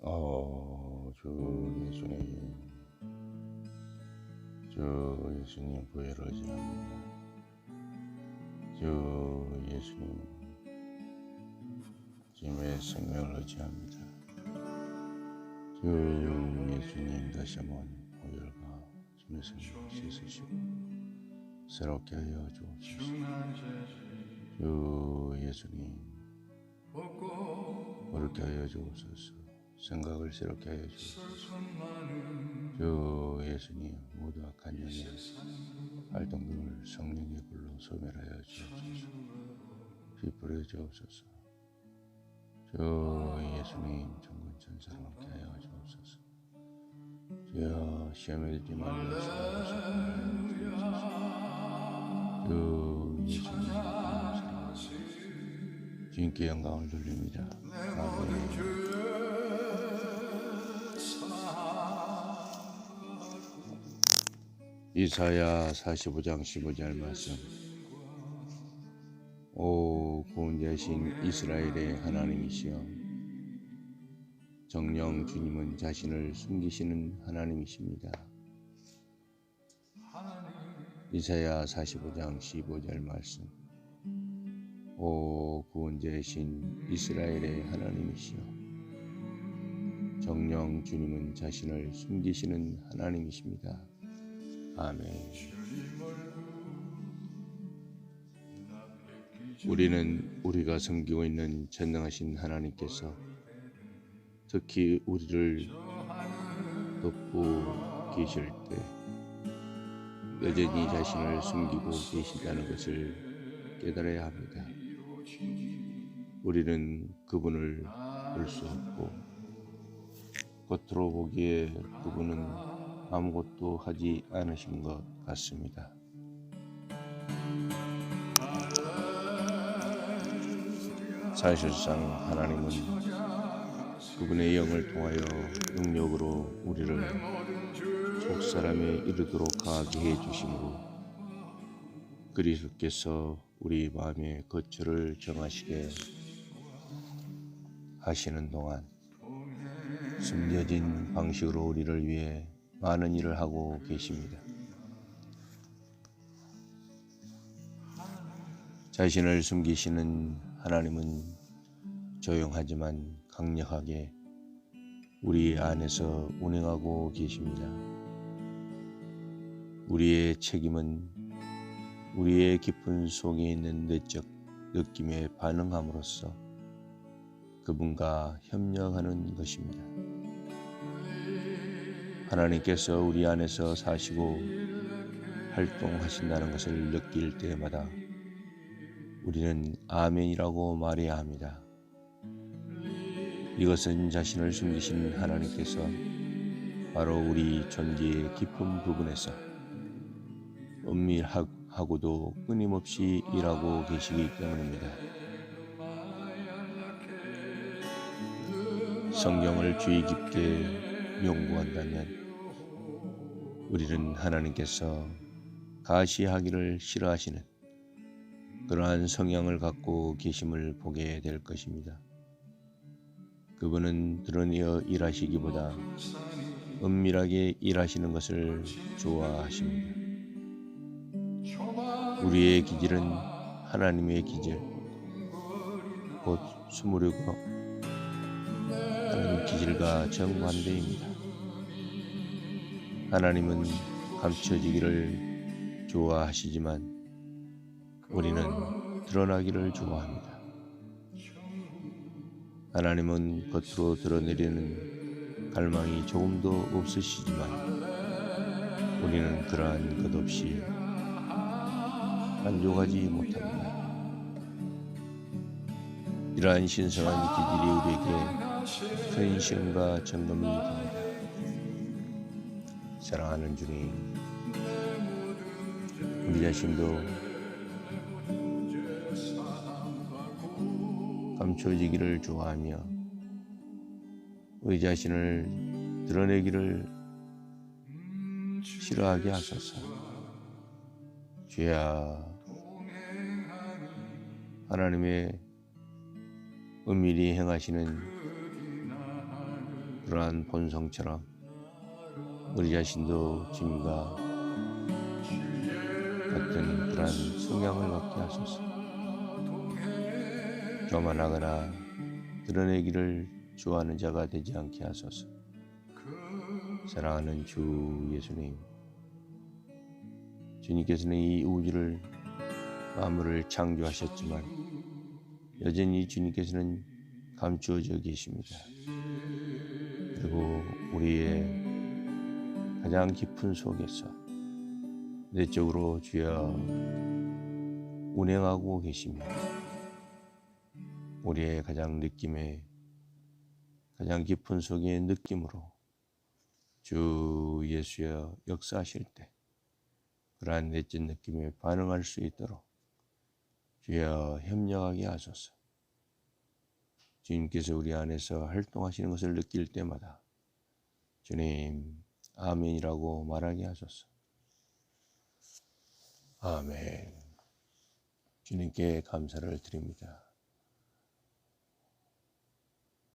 어, 주 예수님, 주 예수님 부여를 의지합니다. 주 예수님, 주님의 생명을 의지합니다. 주 예수님 다시 한번 보혈과 주님의 생명을 씻으시고 새롭게 하여 주옵소서. 주 예수님, 그렇게 하여 주옵소서. 생각을 새롭게 하여 주옵소서. 주 예수님 모두 악한 영의 활동들을 성령의 불로 소멸하여 주옵소서. 피 뿌려 주옵소서. 주 예수님 전군 천사를 함께 하여 주옵소서. 주여 시험에 들지 말려 주옵소서. 주 예수님. 주님께 영광을 돌립니다. 이사야 45장 15절 말씀 오 구원자신 이스라엘의 하나님이시여 정령 주님은 자신을 숨기시는 하나님이십니다. 이사야 45장 15절 말씀 오 구원자신 이스라엘의 하나님이시여 정령 주님은 자신을 숨기시는 하나님이십니다. 아멘. 우리는 우리가 섬기고 있는 전능하신 하나님께서 특히 우리를 돕고 계실 때 여전히 자신을 숨기고 계신다는 것을 깨달아야 합니다. 우리는 그분을 볼 수 없고 겉으로 보기에 그분은 아무것도 하지 않으신 것 같습니다. 사실상 하나님은 그분의 영을 통하여 능력으로 우리를 속사람에 이르도록 가게 해 주심으로 그리스도께서 우리 마음의 거처를 정하시게 하시는 동안 숨겨진 방식으로 우리를 위해 많은 일을 하고 계십니다. 자신을 숨기시는 하나님은 조용하지만 강력하게 우리 안에서 운행하고 계십니다. 우리의 책임은 우리의 깊은 속에 있는 내적 느낌에 반응함으로써 그분과 협력하는 것입니다. 하나님께서 우리 안에서 사시고 활동하신다는 것을 느낄 때마다 우리는 아멘이라고 말해야 합니다. 이것은 자신을 숨기신 하나님께서 바로 우리 존재의 깊은 부분에서 은밀하고도 끊임없이 일하고 계시기 때문입니다. 성경을 주의 깊게 연구한다면 우리는 하나님께서 가시하기를 싫어하시는 그러한 성향을 갖고 계심을 보게 될 것입니다. 그분은 드러내어 일하시기보다 은밀하게 일하시는 것을 좋아하십니다. 우리의 기질은 하나님의 기질, 곧 숨으려고 하는 기질과 정반대입니다. 하나님은 감춰지기를 좋아하시지만 우리는 드러나기를 좋아합니다. 하나님은 겉으로 드러내려는 갈망이 조금도 없으시지만 우리는 그러한 것 없이 만족하지 못합니다. 이러한 신성한 기질이 우리에게 점검이 됩니다. 사랑하는 주님, 우리 자신도 감춰지기를 좋아하며 우리 자신을 드러내기를 싫어하게 하소서. 주야, 하나님의 은밀히 행하시는 그러한 본성처럼 우리 자신도 주님과 같은 그러한 성향을 갖게 하소서. 교만하거나 드러내기를 좋아하는 자가 되지 않게 하소서. 사랑하는 주 예수님, 주님께서는 이 우주를 만물을 창조하셨지만 여전히 주님께서는 감추어져 계십니다. 그리고 우리의 가장 깊은 속에서 내적으로 주여 운행하고 계시며 우리의 가장 느낌의 가장 깊은 속의 느낌으로 주 예수여 역사하실 때 그러한 내적 느낌에 반응할 수 있도록 주여 협력하게 하소서. 주님께서 우리 안에서 활동하시는 것을 느낄 때마다 주님 아멘이라고 말하게 하소서. 아멘. 주님께 감사를 드립니다.